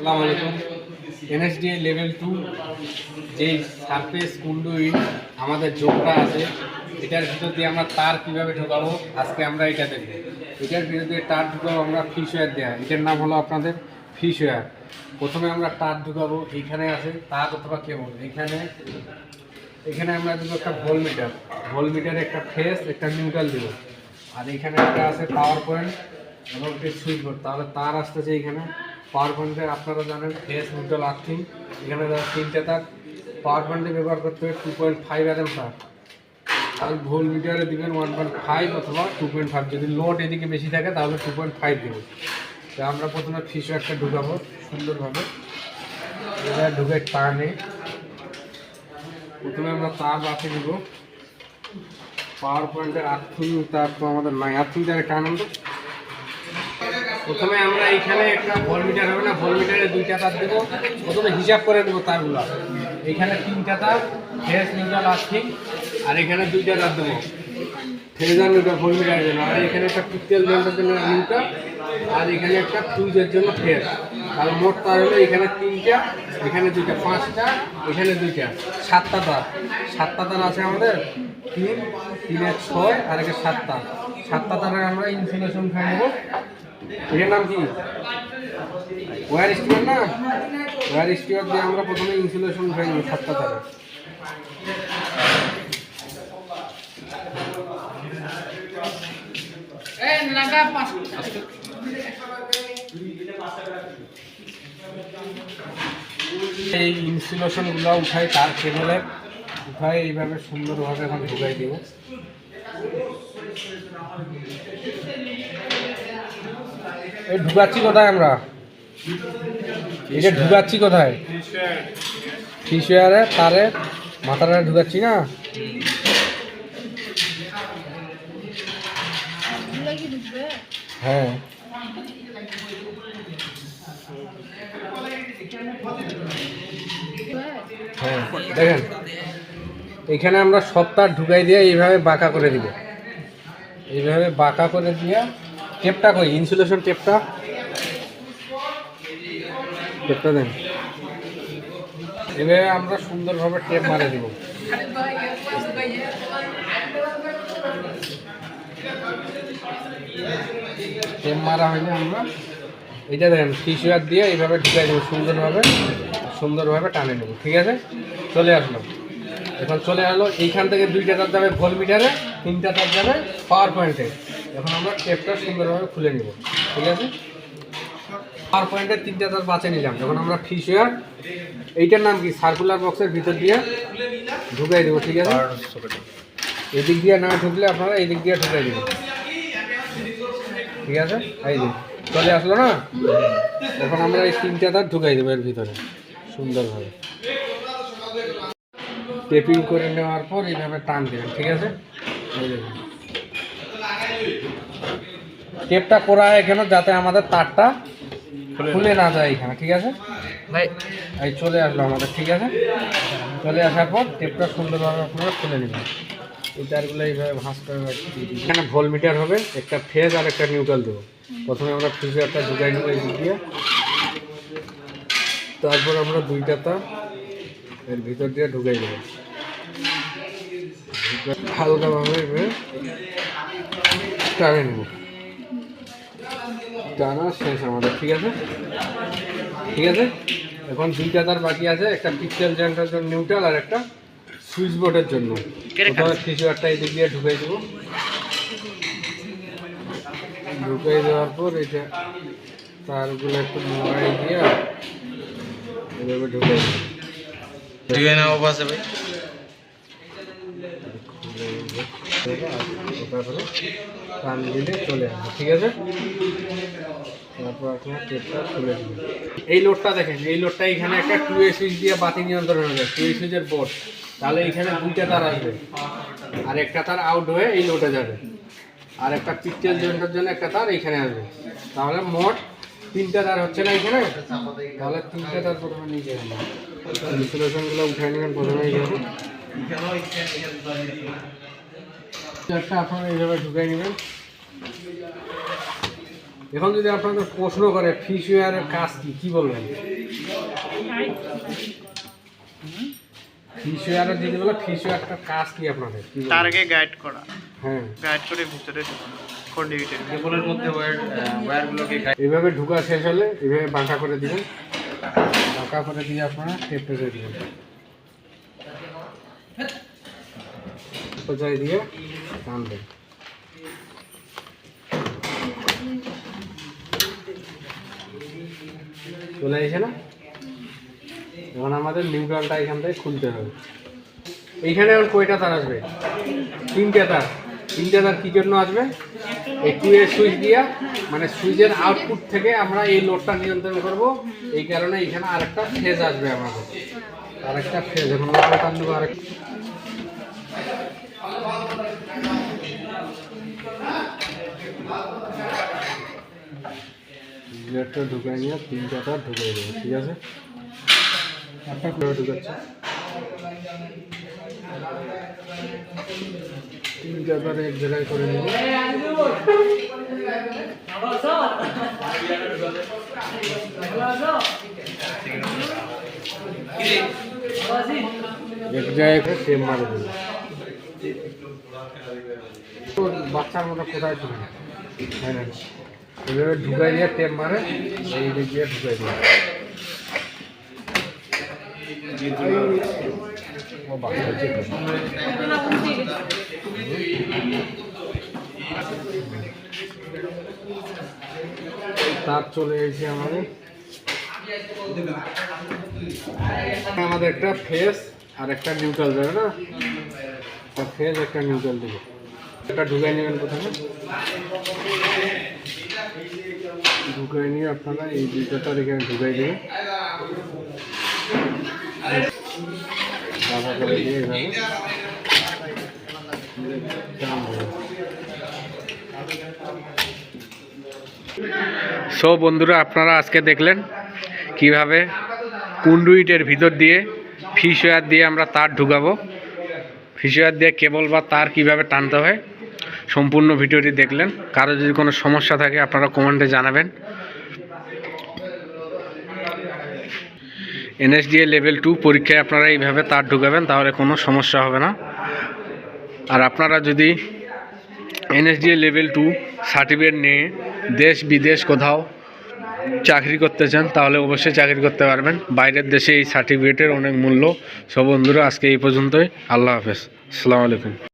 আসসালামু আলাইকুম। NSD level two যেই সারফেস কুন্ডুইন আমাদের যোগটা আছে, এটার ভিতর দিয়ে আমরা তার কীভাবে ঢোকাবো, আজকে আমরা এটা দেখব। এটার ভিতর দিয়ে তার ঢুকাবো আমরা ফিশ ওয়্যার দেওয়া এটার নাম হলো আপনাদের ফিশ ওয়্যার প্রথমে আমরা তার ঢুকাবো, এইখানে আছে, তার অথবা কেবল। এইখানে, এখানে আমরা দেবো একটা ভোল মিটার ভোল মিটারে একটা ফেস একটা নিউট্রাল দেব। আর এখানে একটা আছে পাওয়ার পয়েন্ট এবং একটা সুইচ বোর্ড তাহলে তার আসতেছে এখানে পাওয়ার পয়েন্টে আপনারা জানেন ফেস নিউট্রাল আর্থিং। এখানে তিনটে তার পাওয়ার পয়েন্টে ব্যবহার করতে হবে টু পয়েন্ট ফাইভ এর তার আর ভোল মিটারে দিবেন ওয়ান পয়েন্ট ফাইভ অথবা টু পয়েন্ট ফাইভ যদি লোড এদিকে বেশি থাকে, তাহলে টু পয়েন্ট ফাইভ দেবো তো আমরা প্রথমে ফিশ একটা ঢুকাবো সুন্দরভাবে। এটা ঢুকে নেই প্রথমে আমরা তার রাখে দিব পাওয়ার পয়েন্টের আর্থিং তার তো আমাদের নাই আর্থিং তার একটা আনন্দ প্রথমে আমরা এখানে একটা ভোল মিটার হবে না ভোল মিটারে দুইটা তার দেবো। প্রথমে হিসাব করে দেবো তারগুলো। এখানে তিনটা তার, ফেস নিউট্রাল আর্থিং আর এখানে দুইটা তার দেবো। ফেজার নিউট্রাল ভোল মিটারের জন্য। আর এখানে একটা পিক্সেল জয়েন্টের জন্য নিউট্রাল আর এখানে একটা ফিউজের জন্য ফেস। তাহলে মোট তার হলো এখানে তিনটা, এখানে দুইটা, পাঁচটা, এখানে দুইটা, সাতটা তার। সাতটা তার আছে আমাদের, তিন, তিনের ছয়, আর এখানে সাতটা। সাতটা তারের আমরা ইনসুলেশন ফ্যান নেব এটার নাম কি? ওয়ার স্টিয়ার না ওয়ার দিয়ে আমরা প্রথমে ইনসুলেশন সাতটা এই ইনসুলেশনগুলো উঠাই তার কেবলে উঠাই এইভাবে সুন্দরভাবে এখন ঢুকাই দেবো। ঢুকাচ্ছি কোথায় আমরা? এটা ঢুকাচ্ছি কোথায়? ফিশওয়ারে তারে, মাথাটা ঢুকাচ্ছি না? হ্যাঁ। হ্যাঁ দেখেন। এখানে আমরা সপ্তাহ ঢুকাই দিয়ে এইভাবে বাঁকা করে দিব। এইভাবে বাঁকা করে দিয়ে টেপটা কই? ইনসুলেশন টেপটা? টেপটা দেন। এভাবে আমরা সুন্দরভাবে টেপ মারে দিব। টেপ মারা হয়নি আমরা। এটা দেখেন টিসুয়ার দিয়ে এইভাবে ঢুকাই দেবো সুন্দরভাবে। সুন্দরভাবে টানে নেব, ঠিক আছে? চলে আসলো। এখন চলে আসলো, এইখান থেকে দুইটা তার যাবে ভোল মিটারে তিনটা তার যাবে পাওয়ার পয়েন্টে এখন আমরা টেপটা সুন্দরভাবে খুলে নিব, ঠিক আছে? পাওয়ার পয়েন্টে তিনটা তার বাঁচে নিলাম। যখন আমরা ফিশওয়ার এইটার নাম কি? সার্কুলার বক্সের ভিতর দিয়ে ঢুকাই দেবো, ঠিক আছে? এদিক দিয়ে না ঢুকলে আপনারা এই দিক দিয়ে ঢুকাই দেবেন। ঠিক আছে? এই যে, চলে আসলো না? এখন আমরা এই তিনটা তার ঢুকাই দেবো এর ভিতরে, সুন্দরভাবে। টেপিং করে নেওয়ার পর এইভাবে টান দেবেন, ঠিক আছে? এই দেখুন। টেপটা করা হয় কেন যাতে আমাদের তারটা খুলে না যায় এখানে ঠিক আছে? ভাই। এই চলে আসলো আমাদের ঠিক আছে? চলে আসার পর টেপটা সুন্দরভাবে আপনারা খুলে নেবেন। এই তারগুলো এইভাবে ভাঁজ করে এখানে ভোল মিটার হবে একটা ফেজ আর একটা নিউট্রাল দেবো। প্রথমে আমরা একটা ঢুকাই নেব এই দিয়ে। তারপর আমরা দুইটা তার এর ভিতর দিয়ে ঢুকাই দেবো। হালকাভাবে টানে নেব। টানা শেষ আমাদের ঠিক আছে? ঠিক আছে? এখন দুইটা তার বাকি আছে একটা পিক্সেল জয়েন্টের জন্য নিউট্রাল আর একটা সুইচ বোর্ডের জন্য। প্রথমে ফিচারটা এই দিক দিয়ে ঢুকাই দেবো। ঢুকাই দেওয়ার পর এটা তারগুলো একটু মোবাইল দিয়ে এভাবে ঢুকাই দেবো। দিয়ে নাও পাশে ভাই। তারপরে টান দিলে চলে আসবে, ঠিক আছে? তারপর আপনার টেপটা এই লোডটা দেখেন, এই লোডটা এখানে একটা টু এ সুইচ দিয়ে বাতি নিয়ন্ত্রণ যায় টু এ সুইচের বোর্ড তাহলে এখানে দুইটা তার আসবে, আর একটা তার আউট হয়ে এই লোডে যাবে, আর একটা পিকচার জয়েন্টের জন্য একটা তার এখানে আসবে। তাহলে মোট তিনটা তার হচ্ছে না এখানে? তাহলে তিনটা তার প্রথমে নিয়ে যাবেন। ইনসুলেশনগুলো উঠাই নেবেন প্রথমে চারটা আপনারা এইভাবে ঢুকাই নেবেন। এখন যদি আপনাদের প্রশ্ন করে ফিশ ওয়ারের কাজ কি? কি বলবেন? ফিশ ওয়ারের যদি বলে ফিশ ওয়ারটার কাজ কি আপনাদের? তার আগে গাইড করা। হ্যাঁ। গাইড করে ভিতরে কেবলের মধ্যে ওয়্যার ওয়্যারগুলোকে এইভাবে ঢুকা শেষ হলে এইভাবে বাঁকা করে দিবেন। বাঁকা করে দিয়ে আপনারা টেপটা করে দিবেন। কোথায় টানবেন চলে এসে না? এখন আমাদের নিউট্রালটা এখান থেকে খুলতে হবে। এইখানে এখন কয়টা তার আসবে? তিনটে তার। তিনটে তার কী জন্য আসবে? এই টু এর সুইচ দিয়া মানে সুইচের আউটপুট থেকে আমরা এই লোডটা নিয়ন্ত্রণ করব। এই কারণে এখানে আরেকটা ফেজ আসবে আমাদের। আরেকটা ফেজ এখন টান দেবো আরেক লেটটা ঢুকাই নিয়ে তিনটা তার ঢুকাই দেবো, ঠিক আছে? একটা ঢুকাচ্ছে। এক জায়গায় করে নেব। এক জায়গায় টেম মারে দেবো। বাচ্চার মতো কোথায় এভাবে ঢুকাই দিয়ে টেপ মারে, এই দিক দিয়ে ঢুকাই দিয়ে। তার চলে এসেছে আমাদের। আমাদের একটা ফেস আর একটা নিউট্রাল যাবে না? একটা ফেস একটা নিউট্রাল দেবে। একটা ঢুকাই নেবেন প্রথমে। ঢুকাই নিয়ে আপনারা এই দুটো তার এখানে ঢুকাই দেবেন। বাধা করে সো বন্ধুরা, আপনারা আজকে দেখলেন কীভাবে কুন্ডুইটের ভিতর দিয়ে ফিশওয়ার দিয়ে আমরা তার ঢুকাবো। ফিশওয়ার দিয়ে কেবল বা তার কীভাবে টানতে হয়, সম্পূর্ণ ভিডিওটি দেখলেন। কারও যদি কোনো সমস্যা থাকে, আপনারা কমেন্টে জানাবেন। এনএসডিএ লেভেল টু পরীক্ষায় আপনারা এইভাবে তার ঢুকাবেন, তাহলে কোনো সমস্যা হবে না। আর আপনারা যদি এনএসডিএ লেভেল টু সার্টিফিকেট নিয়ে দেশ বিদেশ কোথাও চাকরি করতে চান, তাহলে অবশ্যই চাকরি করতে পারবেন। বাইরের দেশে এই সার্টিফিকেটের অনেক মূল্য। সব বন্ধুরা, আজকে এই পর্যন্তই। আল্লাহ হাফেজ। আসসালামু আলাইকুম।